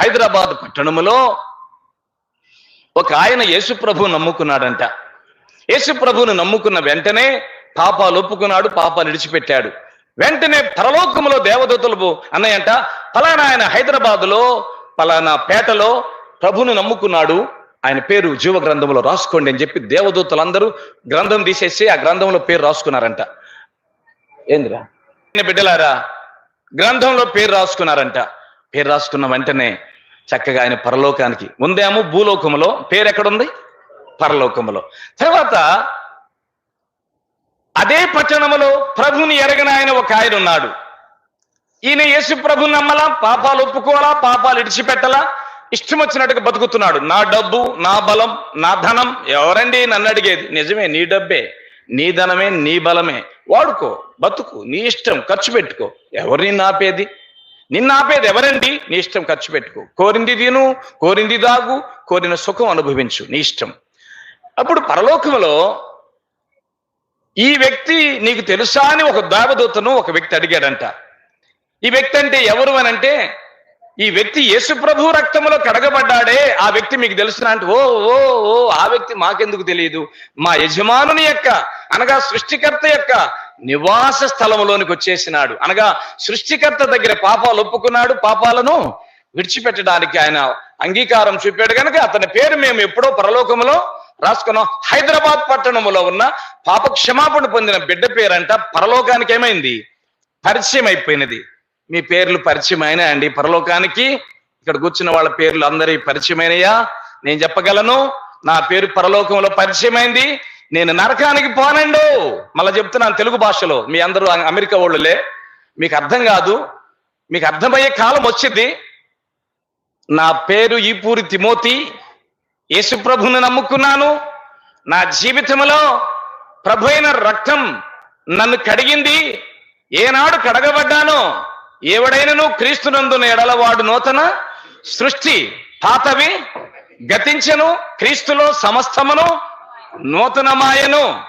హైదరాబాద్ పట్టణములో ఒక ఆయన యేసుప్రభు నమ్ముకున్నాడంట. యేసుప్రభును నమ్ముకున్న వెంటనే పాపాలు ఒప్పుకున్నాడు పాపాలు విడిచిపెట్టాడు. వెంటనే పరలోకములో దేవదూతలు అన్నయ్యంట ఫలానా ఆయన హైదరాబాదులో ఫలానా పేటలో ప్రభును నమ్ముకున్నాడు. ఆయన పేరు జీవ గ్రంథంలో రాసుకోండి అని చెప్పి దేవదూతలందరూ గ్రంథం తీసేసి ఆ గ్రంథంలో పేరు రాసుకున్నారంట. ఏందిరా? బిడ్డలారా గ్రంథంలో పేరు రాసుకున్నారంట. పేరు రాసుకున్న వెంటనే చక్కగా ఆయన పరలోకానికి. ముందేమో భూలోకములో పేరు ఎక్కడుంది? పరలోకములో. తర్వాత అదే పట్టణములో ప్రభుని ఎరగన ఆయన ఒక ఆయన ఉన్నాడు. ఈయన యేసు ప్రభు నమ్మలా పాపాలు ఒప్పుకోవాలా పాపాలు ఇడిచిపెట్టలా ఇష్టం వచ్చినట్టుగా బతుకుతున్నాడు. నా డబ్బు నా బలం నా ధనం ఎవరండి నన్ను అడిగేది? నిజమే నీ డబ్బే నీ ధనమే నీ బలమే. వాడుకో బతుకు నీ ఇష్టం ఖర్చు పెట్టుకో. ఎవరిని నాపేది? నిన్ను ఆపేది ఎవరండి? నీ ఇష్టం ఖర్చు పెట్టుకో. కోరింది తిను కోరింది దాగు కోరిన సుఖం అనుభవించు నీ ఇష్టం. అప్పుడు పరలోకంలో ఈ వ్యక్తి నీకు తెలుసా అని ఒక దేవదూతను ఒక వ్యక్తి అడిగాడంట. ఈ వ్యక్తి అంటే ఎవరు అని అంటే ఈ వ్యక్తి యేసు ప్రభు రక్తంలో కడగబడ్డాడే ఆ వ్యక్తి మీకు తెలుసునా అంటే ఓ ఓ ఓ ఆ వ్యక్తి మాకెందుకు తెలియదు? మా యజమానుని యొక్క అనగా సృష్టికర్త యొక్క నివాస స్థలంలోనికి వచ్చేసినాడు. అనగా సృష్టికర్త దగ్గర పాపాలు ఒప్పుకున్నాడు. పాపాలను విడిచిపెట్టడానికి ఆయన అంగీకారం చూపాడు. కనుక అతని పేరు మేము ఎప్పుడో పరలోకములో రాసుకున్నాం. హైదరాబాద్ పట్టణములో ఉన్న పాప క్షమాపణ పొందిన బిడ్డ పేరంట పరలోకానికి ఏమైంది? పరిచయం అయిపోయినది మీ పేర్లు పరిచయం అయినా అండి? పరలోకానికి ఇక్కడ కూర్చున్న వాళ్ళ పేర్లు అందరి పరిచయమైనయా? నేను చెప్పగలను నా పేరు పరలోకంలో పరిచయమైంది. నేను నరకానికి పోనండు. మళ్ళీ చెప్తున్నాను తెలుగు భాషలో. మీ అందరూ అమెరికా వాళ్ళులే. మీకు అర్థం కాదు. మీకు అర్థమయ్యే కాలం వచ్చింది. నా పేరు ఈపూరి తిమోతి. యేసుప్రభుని నమ్ముకున్నాను. నా జీవితంలో ప్రభు అయిన రక్తం నన్ను కడిగింది. ఏనాడు కడగబడ్డానో ఎవడైనను క్రీస్తునందున ఎడలవాడు నూతన సృష్టి పాతవి గతించను. క్రీస్తులో సమస్తమును నూతనమాయను.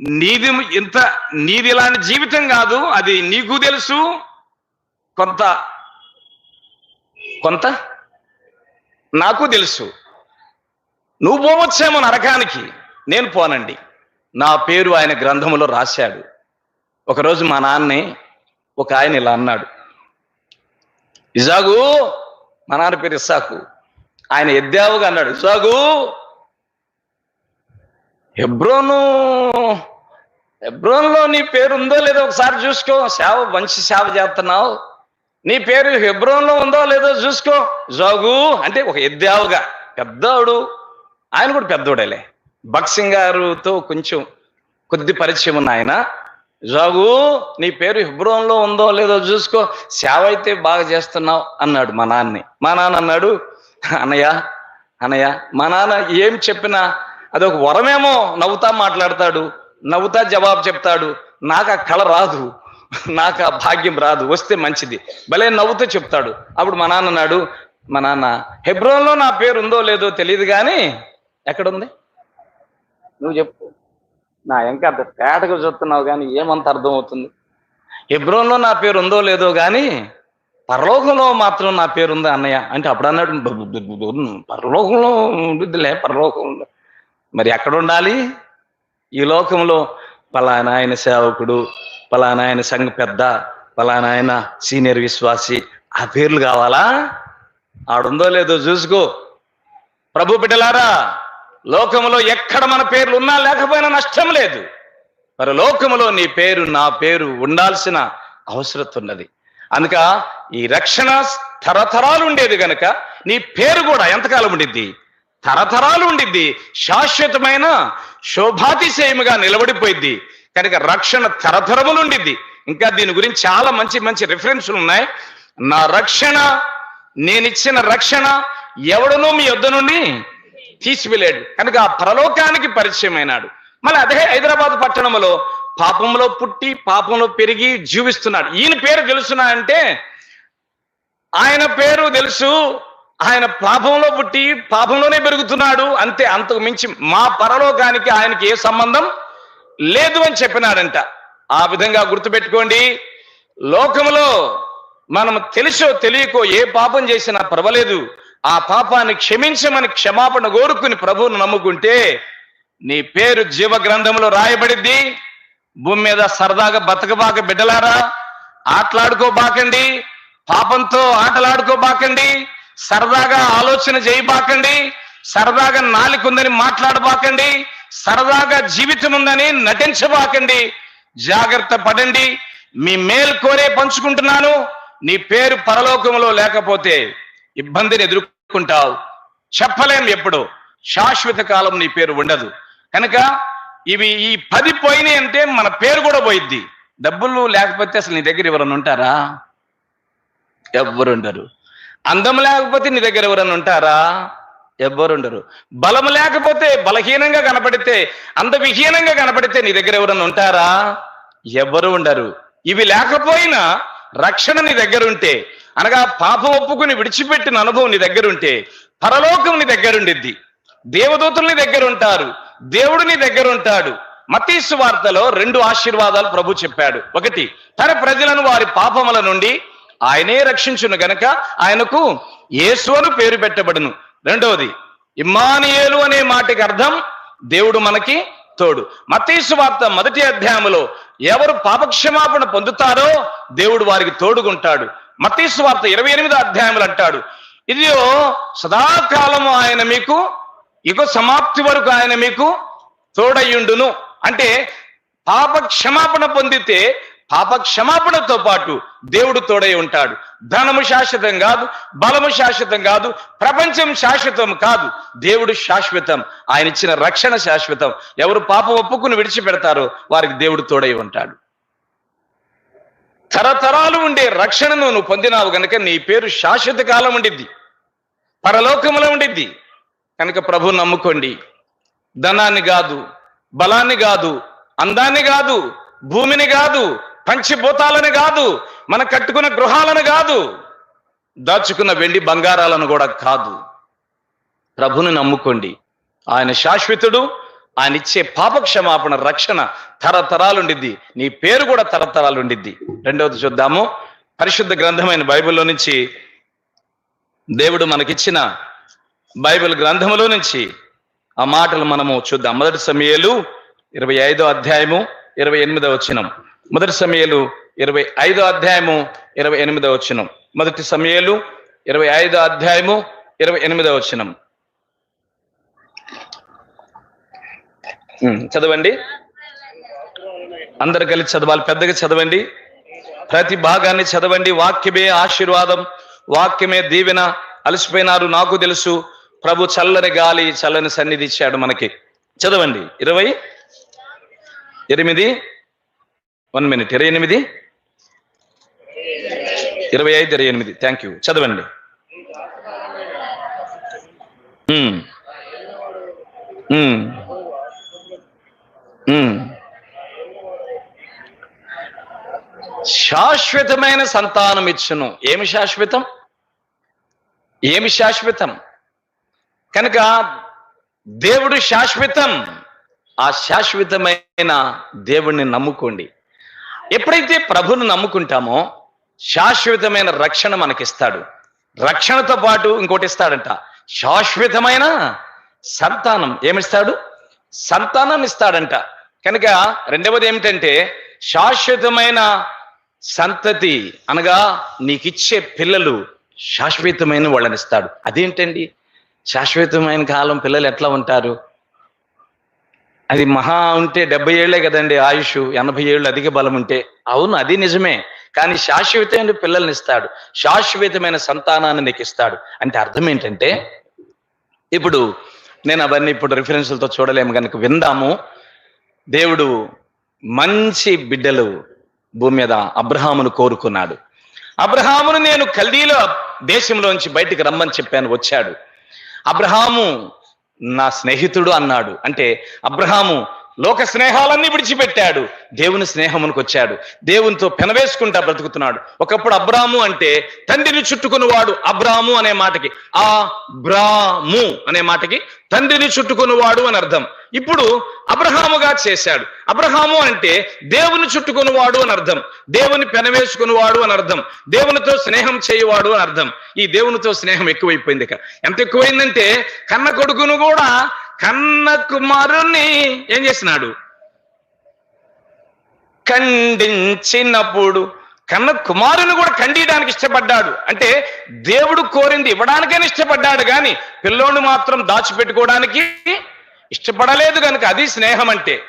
నీది ఇంత నీది ఇలాంటి జీవితం కాదు అది నీకు తెలుసు. కొంత కొంత? నాకు తెలుసు. నువ్వు పోవచ్చేమో నరకానికి. నేను పోనండి. నా పేరు ఆయన గ్రంథములో రాశాడు. ఒకరోజు మా నాన్నే ఒక ఆయన ఇలా అన్నాడు. ఇజాగు మా నాన్న పేరు ఇస్సాకు. ఆయన ఎద్దావుగా అన్నాడు. ఇజాగు హెబ్రోను హెబ్రోన్లో నీ పేరు ఉందో లేదో ఒకసారి చూసుకో. సేవ మంచి సేవ చేస్తున్నావు. నీ పేరు హెబ్రోన్లో ఉందో లేదో చూసుకో. జోగు అంటే ఒక ఎద్దావుగా పెద్దవాడు ఆయన కూడా పెద్దోడేలే. బక్సింగ్ గారుతో కొంచెం కొద్ది పరిచయం ఉన్న ఆయన. జోగు నీ పేరు హెబ్రోన్లో ఉందో లేదో చూసుకో. సేవ అయితే బాగా చేస్తున్నావు అన్నాడు మా నాన్నని మా నాన్న అన్నాడు అన్నయ్య అన్నయ్య మా నాన్న ఏం చెప్పినా అదొక వరమేమో నవ్వుతా మాట్లాడతాడు నవ్వుతా జవాబు చెప్తాడు నాకు ఆ కళ రాదు నాకు ఆ భాగ్యం రాదు వస్తే మంచిది భలే నవ్వుతూ చెప్తాడు అప్పుడు మా నాన్న నాడు మా నాన్న హెబ్రోన్లో నా పేరు ఉందో లేదో తెలియదు కానీ ఎక్కడుంది నువ్వు చెప్పు నా ఇంకా అంత తేటగా చూస్తున్నావు కానీ ఏమంత అర్థం అవుతుంది హెబ్రోన్లో నా పేరు ఉందో లేదో కానీ పరలోకంలో మాత్రం నా పేరు అన్నయ్య అంటే అప్పుడు అన్నాడు పరలోకంలో ఉండిద్దిలే పరలోకంలో మరి ఎక్కడ ఉండాలి? ఈ లోకంలో పలానా ఆయన సేవకుడు పలానా ఆయన సంఘ పెద్ద పలానా ఆయన సీనియర్ విశ్వాసి ఆ పేర్లు కావాలా? ఆడుందో లేదో చూసుకో. ప్రభు బిడ్డలారా లోకములో ఎక్కడ మన పేర్లు ఉన్నా లేకపోయినా నష్టం లేదు. మరి లోకములో నీ పేరు నా పేరు ఉండాల్సిన అవసరం ఉన్నది. అందుక ఈ రక్షణ తరతరాలు ఉండేది కనుక నీ పేరు కూడా ఎంతకాలం ఉండిద్ది? తరతరాలు ఉండిద్ది. శాశ్వతమైన శోభాతిశయముగా నిలబడిపోయింది కనుక రక్షణ తరతరములు ఉండిద్ది. ఇంకా దీని గురించి చాలా మంచి మంచి రిఫరెన్స్లు ఉన్నాయి. నా రక్షణ నేనిచ్చిన రక్షణ ఎవడనూ మీ యొద్ద నుండి తీసివెళ్ళాడు కనుక ఆ పరలోకానికి పరిచయమైనాడు. మళ్ళీ అదే హైదరాబాద్ పట్టణంలో పాపంలో పుట్టి పాపంలో పెరిగి జీవిస్తున్నాడు. ఈయన పేరు తెలుసునా అంటే ఆయన పేరు తెలుసు ఆయన పాపంలో పుట్టి పాపంలోనే పెరుగుతున్నాడు. అంతే అంతకు మించి మా పరలోకానికి ఆయనకి ఏ సంబంధం లేదు అని చెప్పినాడంట. ఆ విధంగా గుర్తుపెట్టుకోండి. లోకములో మనం తెలుసో తెలియకో ఏ పాపం చేసినా పర్వాలేదు. ఆ పాపాన్ని క్షమించమని క్షమాపణ కోరుకుని ప్రభువును నమ్ముకుంటే నీ పేరు జీవ గ్రంథంలో రాయబడిద్ది. భూమి మీద సరదాగా బతకబాక బిడ్డలారా ఆటలాడుకోబాకండి పాపంతో ఆటలాడుకోబాకండి. సరదాగా ఆలోచన చేయబాకండి సరదాగా నాలుకుందని మాట్లాడబాకండి సరదాగా జీవితం ఉందని నటించబాకండి. జాగ్రత్త పడండి మీ మేలు కోరే పంచుకుంటున్నాను నీ పేరు పరలోకంలో లేకపోతే ఇబ్బందిని ఎదుర్కొంటావు. చెప్పలేం ఎప్పుడు శాశ్వత కాలం నీ పేరు ఉండదు. కనుక ఇవి ఈ పది పోయినాయి అంటే మన పేరు కూడా పోయిద్ది. డబ్బులు లేకపోతే అసలు నీ దగ్గర ఎవరన్నా ఉంటారా? ఎవ్వరు ఉండరు అందం లేకపోతే నీ దగ్గర ఎవరన్నా ఉంటారా? ఎవ్వరు ఉండరు బలం లేకపోతే బలహీనంగా కనపడితే అందవిహీనంగా కనపడితే నీ దగ్గర ఎవరన్నా ఉంటారా? ఎవ్వరు ఉండరు. ఇవి లేకపోయినా రక్షణ నీ దగ్గర ఉంటే అనగా పాపం ఒప్పుకుని విడిచిపెట్టిన అనుభవం నీ దగ్గర ఉంటే పరలోకం నీ దగ్గర ఉండిద్ది. దేవదూతలు నీ దగ్గర ఉంటారు. దేవుడు నీ దగ్గర ఉంటాడు. మతీసు వార్తలో రెండు ఆశీర్వాదాలు ప్రభు చెప్పాడు. ఒకటి తన ప్రజలను వారి పాపముల నుండి ఆయనే రక్షించును గనక ఆయనకు యేసు అని పేరు పెట్టబడును. రెండవది ఇమ్మానియేలు అనే మాటకి అర్థం దేవుడు మనకి తోడు. మతీసు వార్త మొదటి అధ్యాయములో ఎవరు పాపక్షమాపణ పొందుతారో దేవుడు వారికి తోడుగుంటాడు. మతీసు వార్త ఇరవై ఎనిమిదో అధ్యాయములు అంటాడు ఇదియో సదాకాలము ఆయన మీకు ఇక సమాప్తి వరకు ఆయన మీకు తోడయ్యుండును. అంటే పాప క్షమాపణ పొందితే పాప క్షమాపణతో పాటు దేవుడు తోడై ఉంటాడు. ధనము శాశ్వతం కాదు బలము శాశ్వతం కాదు ప్రపంచం శాశ్వతం కాదు. దేవుడు శాశ్వతం ఆయన ఇచ్చిన రక్షణ శాశ్వతం. ఎవరు పాపం ఒప్పుకుని విడిచిపెడతారో వారికి దేవుడు తోడై ఉంటాడు. తరతరాలు ఉండే రక్షణను నువ్వు పొందినావు గనుక నీ పేరు శాశ్వత కాలం ఉండిద్ది. పరలోకములో ఉండిద్ది. కనుక ప్రభు నమ్ముకోండి. ధనాన్ని కాదు బలాన్ని కాదు అందాన్ని కాదు భూమిని కాదు పంచిభూతాలను కాదు మనం కట్టుకున్న గృహాలను కాదు దాచుకున్న వెండి బంగారాలను కూడా కాదు. ప్రభుని నమ్ముకోండి. ఆయన శాశ్వతుడు ఆయన ఇచ్చే పాప క్షమాపణ రక్షణ తరతరాలుండిద్ది. నీ పేరు కూడా తరతరాలుండిద్ది. రెండవది చూద్దాము. పరిశుద్ధ గ్రంథమైన బైబిల్లో నుంచి దేవుడు మనకిచ్చిన బైబిల్ గ్రంథములో నుంచి ఆ మాటలు మనము చూద్దాం. మొదటి సమయాలు ఇరవై ఐదో అధ్యాయము ఇరవై ఎనిమిదో వచ్చినం మొదటి సమయాలు ఇరవై ఐదో అధ్యాయము ఇరవై ఎనిమిదో వచనం. మొదటి సమయాలు ఇరవై ఐదో అధ్యాయము ఇరవై ఎనిమిదో వచనం. చదవండి. అందరు కలిసి చదవాలి పెద్దగా చదవండి. ప్రతి భాగాన్ని చదవండి. వాక్యమే ఆశీర్వాదం వాక్యమే దీవెన. అలసిపోయినారు నాకు తెలుసు. ప్రభు చల్లని గాలి చల్లని సన్నిధి ఇచ్చాడు మనకి. చదవండి. ఇరవై ఎనిమిది. వన్ మినిట్ ఇరవై ఎనిమిది? ఇరవై ఐదు ఇరవై ఎనిమిది. థ్యాంక్ యూ చదవండి. ఉమ్. ఉమ్. ఉమ్. శాశ్వతమైన సంతానం ఇచ్చును. ఏమి శాశ్వతం? ఏమి శాశ్వతం? కనుక దేవుడు శాశ్వతం. ఆ శాశ్వతమైన దేవుణ్ణి నమ్ముకోండి. ఎప్పుడైతే ప్రభును నమ్ముకుంటామో శాశ్వతమైన రక్షణ మనకిస్తాడు. రక్షణతో పాటు ఇంకోటి ఇస్తాడంట. శాశ్వతమైన సంతానం ఏమిస్తాడు? సంతానాన్ని ఇస్తాడంట. కనుక రెండవది ఏమిటంటే శాశ్వతమైన సంతతి అనగా నీకిచ్చే పిల్లలు శాశ్వతమైన వాళ్ళని ఇస్తాడు. అదేంటండి? శాశ్వతమైన కాలం పిల్లలు ఎట్లా ఉంటారు? అది మహా ఉంటే డెబ్బై ఏళ్ళే కదండి ఆయుష్ ఎనభై ఏళ్ళు అధిక బలం ఉంటే. అవును అది నిజమే. కానీ శాశ్వతమైన పిల్లల్ని ఇస్తాడు. శాశ్వతమైన సంతానాన్ని నీకు ఇస్తాడు. అంటే అర్థం ఏంటంటే ఇప్పుడు నేను అవన్నీ ఇప్పుడు రిఫరెన్స్లతో చూడలేము కనుక విందాము. దేవుడు మంచి బిడ్డలు భూమి మీద అబ్రహామును కోరుకున్నాడు. అబ్రహామును నేను కల్దీలో దేశంలోంచి బయటికి రమ్మని చెప్పాను వచ్చాడు. అబ్రహాము నా స్నేహితుడు అన్నాడు. అంటే అబ్రహాము లోక స్నేహాలన్నీ విడిచిపెట్టాడు. దేవుని స్నేహమునికి వచ్చాడు. దేవునితో పెనవేసుకుంటా బ్రతుకుతున్నాడు. ఒకప్పుడు అబ్రాము అంటే తండ్రిని చుట్టుకునివాడు అబ్రాము అనే మాటకి ఆ బ్రాము అనే మాటకి తండ్రిని చుట్టుకునివాడు అని అర్థం. ఇప్పుడు అబ్రహాముగా చేశాడు. అబ్రహాము అంటే దేవుని చుట్టుకునివాడు అని అర్థం. దేవుని పెనవేసుకునివాడు అని అర్థం. దేవునితో స్నేహం చేయవాడు అని అర్థం. ఈ దేవునితో స్నేహం ఎక్కువైపోయింది ఇక. ఎంత ఎక్కువైందంటే కన్న కొడుకును కూడా కన్న కుమారుణ్ణి ఏం చేసినాడు ఖండించినప్పుడు కన్న కుమారుని కూడా ఖండించడానికి ఇష్టపడ్డాడు. అంటే దేవుడు కోరింది ఇవ్వడానికైనా ఇష్టపడ్డాడు కానీ పిల్లోడు మాత్రం దాచిపెట్టుకోవడానికి ఇష్టపడలేదు కనుక అది స్నేహం అంటే.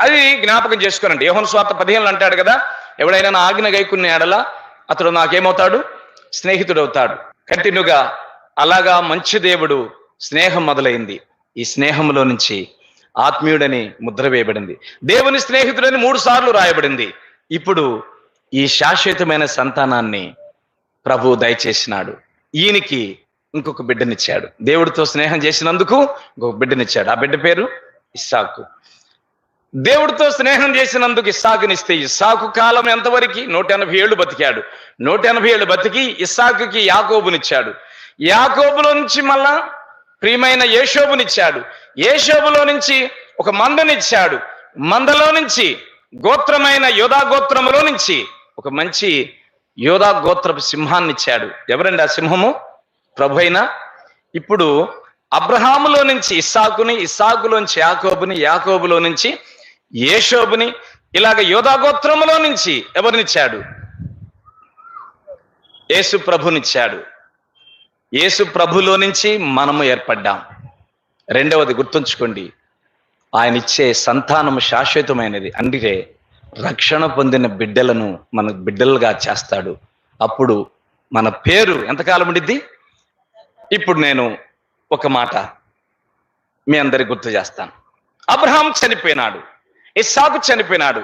అది జ్ఞాపకం చేసుకోనండి. యోహన్ స్వార్థ పదిహేను అంటాడు కదా ఎవడైనా నా ఆజ్ఞ గైకున్న ఎడల అతడు నాకేమవుతాడు? స్నేహితుడు అవుతాడు కంటిన్యూగా అలాగా మంచి దేవుడు స్నేహం మొదలైంది. ఈ స్నేహంలో నుంచి ఆత్మీయుడని ముద్ర వేయబడింది. దేవుని స్నేహితుడని మూడు సార్లు రాయబడింది. ఇప్పుడు ఈ శాశ్వతమైన సంతానాన్ని ప్రభు దయచేసినాడు. ఈయనకి ఇంకొక బిడ్డనిచ్చాడు. దేవుడితో స్నేహం చేసినందుకు ఇంకొక బిడ్డనిచ్చాడు. ఆ బిడ్డ పేరు ఇస్సాకు. దేవుడితో స్నేహం చేసినందుకు ఇస్సాకునిస్తే ఇస్సాకు కాలం ఎంతవరకు? నూట ఎనభై ఏళ్ళు బతికాడు. నూట ఎనభై ఏళ్ళు బతికి ఇస్సాకుకి యాకోబునిచ్చాడు. యాకోబులో నుంచి మళ్ళా ప్రియమైన యేషోబునిచ్చాడు. యేషోబులో నుంచి ఒక మందనిచ్చాడు. మందలో నుంచి గోత్రమైన యోధా గోత్రములో నుంచి ఒక మంచి యోధా గోత్రపు సింహాన్ని ఇచ్చాడు ఎవరండి ఆ సింహము? ప్రభు అయినా. ఇప్పుడు అబ్రహాములో నుంచి ఇస్సాకుని ఇస్సాకులోంచి యాకోబుని యాకోబులో నుంచి యేషోబుని ఇలాగ యోధా గోత్రములో నుంచి ఎవరినిచ్చాడు? యేసు ప్రభునిచ్చాడు. యేసు ప్రభులో నుంచి మనము ఏర్పడ్డాం. రెండవది గుర్తుంచుకోండి. ఆయన ఇచ్చే సంతానము శాశ్వతమైనది. అంటే రక్షణ పొందిన బిడ్డలను మన బిడ్డలుగా చేస్తాడు. అప్పుడు మన పేరు ఎంతకాలం ఉండిద్ది? ఇప్పుడు నేను ఒక మాట మీ అందరికి గుర్తు చేస్తాను. అబ్రహాం చనిపోయినాడు. ఇస్సాకు చనిపోయినాడు.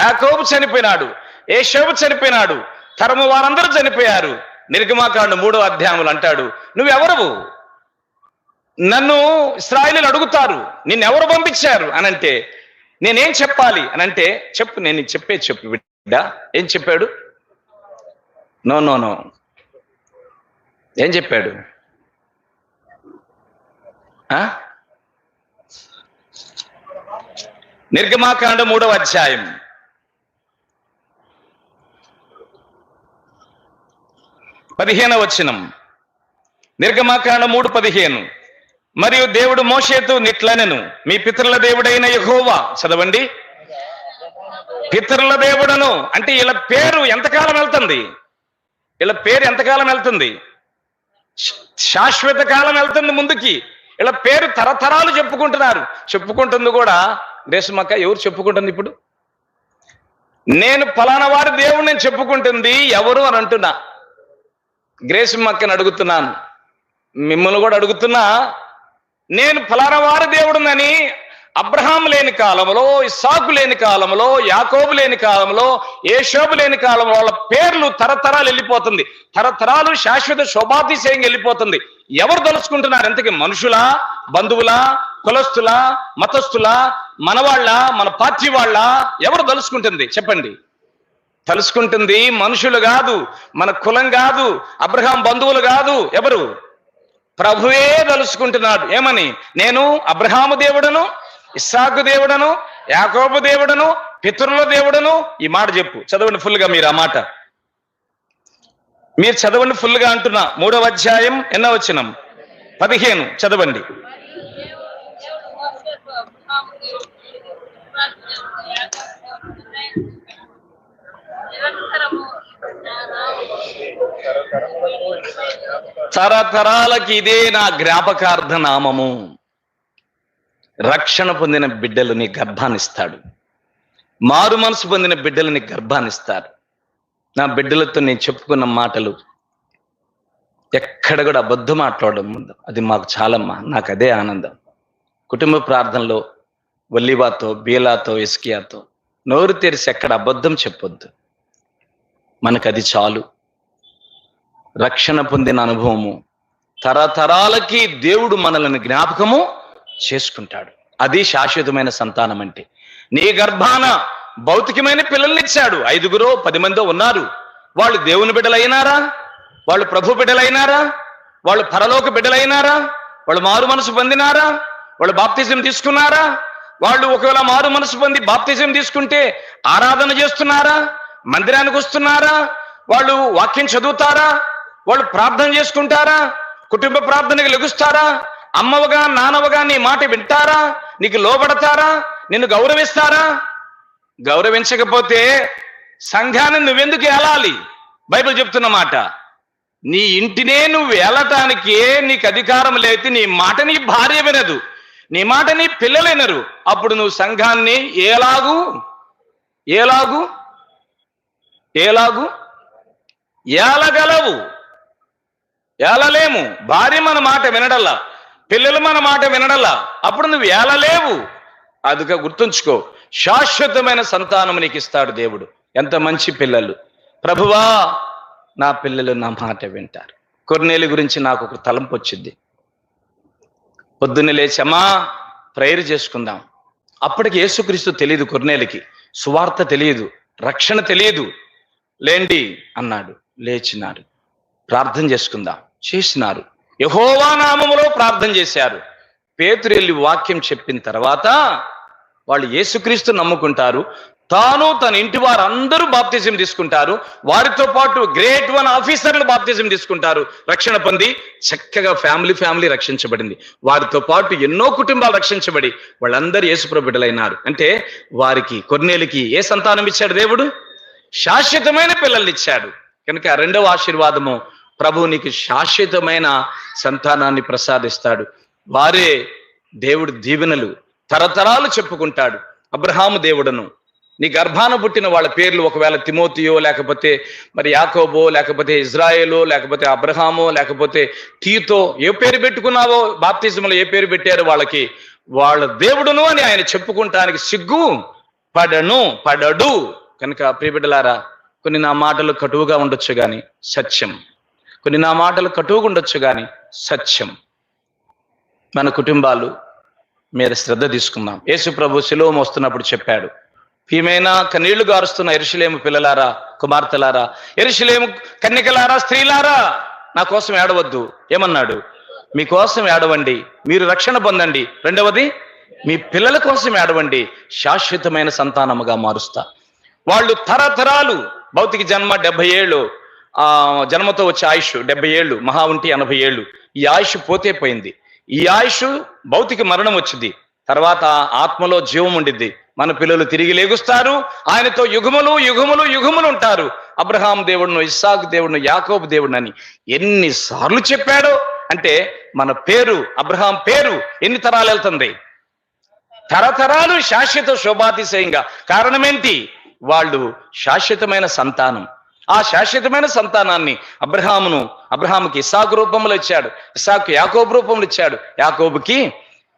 యాకోబు చనిపోయినాడు. ఏషోబు చనిపోయినాడు. తరము వారందరూ చనిపోయారు. నిర్గమాకాండ మూడో అధ్యాయములు అంటాడు. నువ్వెవరవు? నన్ను ఇస్రాయిలు అడుగుతారు. నిన్నెవరు పంపించారు? అని అంటే నేనేం చెప్పాలి? అని అంటే చెప్పు నేను చెప్పే చెప్పు బిడ్డ. ఏం చెప్పాడు? No no no. ఏం చెప్పాడు? ఆ? నిర్గమాకాండ మూడవ అధ్యాయం. పదిహేనవ వచనం. నిర్గమాకాండ మూడు పదిహేను. మరియు దేవుడు మోషేతు నిట్లనెను. మీ పితరుల దేవుడైన యహోవా చదవండి. పితరుల దేవుడను అంటే ఇలా పేరు ఎంతకాలం వెళ్తుంది? ఇలా పేరు ఎంతకాలం వెళ్తుంది? శాశ్వత కాలం వెళ్తుంది ముందుకి. ఇలా పేరు తరతరాలు చెప్పుకుంటున్నారు. చెప్పుకుంటుంది కూడా రేసుమక్క ఎవరు చెప్పుకుంటుంది ఇప్పుడు? నేను ఫలానా వారి దేవుడు నేను చెప్పుకుంటుంది. ఎవరు? అని అంటున్నా. గ్రేసుమక్కని అడుగుతున్నాను. మిమ్మల్ని కూడా అడుగుతున్నా నేను ఫలానా వారి దేవుడునని అబ్రహాం లేని కాలంలో ఇసాకు లేని కాలంలో యాకోబు లేని కాలంలో ఏషోబు లేని కాలంలో వాళ్ళ పేర్లు తరతరాలు వెళ్ళిపోతుంది. తరతరాలు శాశ్వత శోభాతిశయంగా వెళ్ళిపోతుంది. ఎవరు తలుచుకుంటున్నారు? ఎంతకి మనుషులా బంధువులా కులస్తులా మతస్థులా మనవాళ్ళ మన పార్టీ వాళ్ళ? ఎవరు తలుచుకుంటుంది? చెప్పండి. తలుసుకుంటుంది మనుషులు కాదు మన కులం కాదు అబ్రహాం బంధువులు కాదు ఎవరు? ప్రభువే తలుసుకుంటున్నాడు. ఏమని? నేను అబ్రహాము దేవుడను ఇస్సాకు దేవుడను యాకోబు దేవుడను పితరుల దేవుడను ఈ మాట చెప్పు. చదవండి ఫుల్గా గా మీరు ఆ మాట. మీరు చదవండి ఫుల్గా గా అంటున్నా. మూడవ అధ్యాయం ఎన్న వచ్చినం పదిహేను. చదవండి. తరతరాలకి ఇదే నా జ్ఞాపకార్థ నామము. రక్షణ పొందిన బిడ్డలు నీ గర్భాన్నిస్తాడు. మారు మనసు పొందిన బిడ్డలు నీ గర్భాన్నిస్తారు. నా బిడ్డలతో నేను చెప్పుకున్న మాటలు ఎక్కడ కూడా అబద్ధం మాట్లాడడం ముందు. అది మాకు చాలమ్మా నాకు అదే ఆనందం. కుటుంబ ప్రార్థనలో వల్లిబాతో బీలాతో ఇస్కియాతో నోరు తెరిసి ఎక్కడ అబద్ధం చెప్పొద్దు. మనకది చాలు. రక్షణ పొందిన అనుభవము. తరతరాలకి దేవుడు మనల్ని జ్ఞాపకము చేసుకుంటాడు. అది శాశ్వతమైన సంతానం అంటే. నీ గర్భాన భౌతికమైన పిల్లల్ని ఇచ్చాడు. ఐదుగురో పది మందో ఉన్నారు. వాళ్ళు దేవుని బిడ్డలైనారా? వాళ్ళు ప్రభు బిడ్డలైనారా? వాళ్ళు పరలోక బిడ్డలైనారా? వాళ్ళు మారు మనసు పొందినారా? వాళ్ళు బాప్తిజం తీసుకున్నారా? వాళ్ళు ఒకవేళ మారు మనసు పొంది బాప్తిజం తీసుకుంటే ఆరాధన చేస్తున్నారా? మందిరానికి వస్తున్నారా? వాళ్ళు వాక్యం చదువుతారా? వాళ్ళు ప్రార్థన చేసుకుంటారా? కుటుంబ ప్రార్థనకి లెగుస్తారా? అమ్మవగా నానవగా నీ మాట వింటారా? నీకు లోబడతారా? నిన్ను గౌరవిస్తారా? గౌరవించకపోతే సంఘాన్ని నువ్వెందుకు ఏలాలి? బైబిల్ చెప్తున్న మాట. నీ ఇంటినే నువ్వు ఏలటానికి నీకు అధికారం లేతే నీ మాట నీ భార్య వినదు. నీ మాట నీ పిల్లలు వినరు. అప్పుడు నువ్వు సంఘాన్ని ఏలాగు? ఏలాగు? ఏలాగు? ఏలగలవు. ఏలలేము. భార్య మన మాట వినడల్లా. పిల్లలు మన మాట వినడల్లా. అప్పుడు నువ్వు ఏలలేవు. అదిగా గుర్తుంచుకో. శాశ్వతమైన సంతానం నీకు ఇస్తాడు దేవుడు. ఎంత మంచి పిల్లలు. ప్రభువా నా పిల్లలు నా మాట వింటారు. కొన్నేళ్ళ గురించి నాకు ఒక తలంపు వచ్చింది పొద్దున్నే లేచమ్మా ప్రేయర్ చేసుకుందాం. అప్పటికి యేసుక్రీస్తు తెలియదు కొన్నేళ్ళకి సువార్త తెలియదు రక్షణ తెలియదు లేండి అన్నాడు. లేచినారు. ప్రార్థన చేసుకుందా. చేసినారు. యహోవా నామములో ప్రార్థన చేశారు. పేతురు వెళ్ళి వాక్యం చెప్పిన తర్వాత వాళ్ళు యేసుక్రీస్తు నమ్ముకుంటారు. తాను తన ఇంటి వారందరూ బాప్తిజం తీసుకుంటారు. వారితో పాటు గ్రేట్ వన్ ఆఫీసర్లు బాప్తిజం తీసుకుంటారు. రక్షణ పొంది చక్కగా ఫ్యామిలీ ఫ్యామిలీ రక్షించబడింది. వారితో పాటు ఎన్నో కుటుంబాలు రక్షించబడి వాళ్ళందరూ యేసుప్రభుడలైనారు. అంటే వారికి కొన్నేళ్ళకి ఏ సంతానం ఇచ్చాడు దేవుడు? శాశ్వతమైన పిల్లల్నిచ్చాడు. కనుక రెండవ ఆశీర్వాదము ప్రభు నీకు శాశ్వతమైన సంతానాన్ని ప్రసాదిస్తాడు. వారే దేవుడు దీవెనలు తరతరాలు చెప్పుకుంటాడు. అబ్రహాము దేవుడను. నీ గర్భాన పుట్టిన వాళ్ళ పేర్లు ఒకవేళ తిమోతియో లేకపోతే మరి యాకోబో లేకపోతే ఇజ్రాయేలో లేకపోతే అబ్రహామో లేకపోతే తీతో ఏ పేరు పెట్టుకున్నావో బాప్తిజంలో ఏ పేరు పెట్టారు వాళ్ళకి వాళ్ళ దేవుడును అని ఆయన చెప్పుకుంటానికి సిగ్గు. పడను పడడు. కనుక ప్రియబిడ్డలారా కొన్ని నా మాటలు కటువుగా ఉండొచ్చు కానీ సత్యం. కొన్ని నా మాటలు కటువుగా ఉండొచ్చు కానీ సత్యం. మన కుటుంబాలు మీద శ్రద్ధ తీసుకుందాం. యేసు ప్రభు శిలువ వస్తున్నప్పుడు చెప్పాడు ఏమైనా కన్నీళ్ళు గారుస్తున్న ఎరుషులేము పిల్లలారా కుమార్తెలారా ఎరుషులేము కన్యకలారా స్త్రీలారా నా కోసం ఏడవద్దు. ఏమన్నాడు? మీకోసం ఏడవండి మీరు రక్షణ పొందండి. రెండవది మీ పిల్లల కోసం ఏడవండి. శాశ్వతమైన సంతానముగా మారుస్తా. వాళ్ళు తరతరాలు భౌతిక జన్మ డెబ్బై ఏళ్ళు ఆ జన్మతో వచ్చే ఆయుష్ డెబ్బై ఏళ్ళు మహా ఉంటి ఎనభై ఏళ్ళు ఈ ఆయుష్ పోతే పోయింది. ఈ ఆయుష్ భౌతిక మరణం వచ్చింది. తర్వాత ఆత్మలో జీవం ఉండిద్ది. మన పిల్లలు తిరిగి లేగుస్తారు ఆయనతో యుగములు యుగములు యుగములు ఉంటారు. అబ్రహాం దేవుడును ఇస్సాకు దేవుడును యాకోబు దేవుడునని ఎన్నిసార్లు చెప్పాడో అంటే మన పేరు అబ్రహాం పేరు ఎన్ని తరాలు వెళ్తుంది? తరతరాలు శాశ్వత శోభాతిశయంగా. కారణమేంటి వాళ్ళు శాశ్వతమైన సంతానం. ఆ శాశ్వతమైన సంతానాన్ని అబ్రహామును అబ్రహాముకి ఇసాకు రూపంలో ఇచ్చాడు ఇసాకు యాకోబు రూపంలో ఇచ్చాడు యాకోబుకి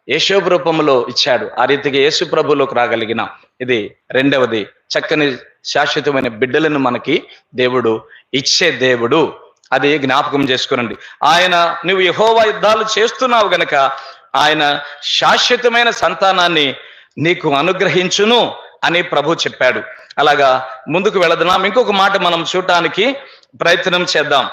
యేషోబు రూపంలో ఇచ్చాడు. ఆ రీతిగా యేసు ప్రభులోకి రాగలిగిన ఇది రెండవది చక్కని శాశ్వతమైన బిడ్డలను మనకి దేవుడు ఇచ్చే దేవుడు. అది జ్ఞాపకం చేసుకునండి. ఆయన నువ్వు యహోవా యుద్ధాలు చేస్తున్నావు గనక ఆయన శాశ్వతమైన సంతానాన్ని నీకు అనుగ్రహించును అని ప్రభు చెప్పాడు. అలాగా ముందుకు వెళదాం ఇంకొక మాట మనం చూడటానికి ప్రయత్నం చేద్దాం.